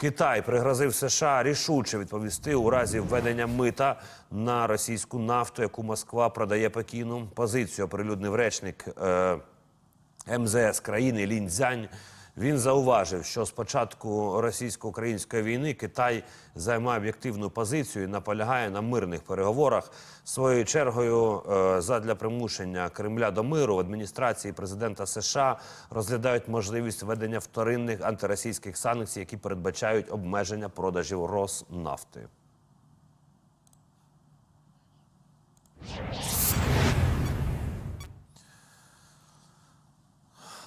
Китай пригрозив США рішуче відповісти у разі введення мита на російську нафту, яку Москва продає Пекіну. Позицію оприлюднив речник е, МЗС країни Лінь. Він зауважив, що з початку російсько-української війни Китай займає об'єктивну позицію і наполягає на мирних переговорах. Своєю чергою, е, задля примушення Кремля до миру в адміністрації президента США розглядають можливість введення вторинних антиросійських санкцій, які передбачають обмеження продажів Роснафти.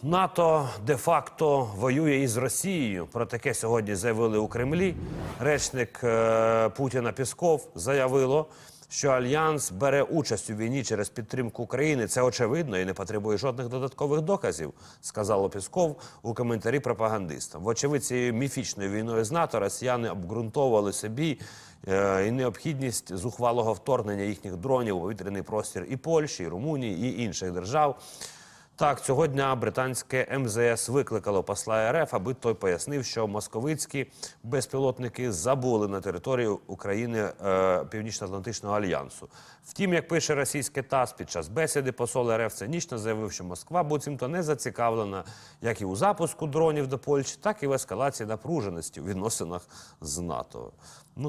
НАТО де-факто воює із Росією. Про таке сьогодні заявили у Кремлі. Речник е, Путіна Пісков заявило, що альянс бере участь у війні через підтримку України. Це очевидно і не потребує жодних додаткових доказів, сказало Пісков у коментарі пропагандистам. Вочевидь, цією міфічною війною з НАТО росіяни обґрунтовували собі е, і необхідність зухвалого вторгнення їхніх дронів у повітряний простір і Польщі, і Румунії і інших держав. Так, цього дня британське МЗС викликало посла РФ, аби той пояснив, що московицькі безпілотники забули на територію України е, Північно-Атлантичного альянсу. Втім, як пише російське ТАСС, під час бесіди посол РФ цинічно заявив, що Москва буцімто не зацікавлена як і у запуску дронів до Польщі, так і в ескалації напруженості у відносинах з НАТО. Ну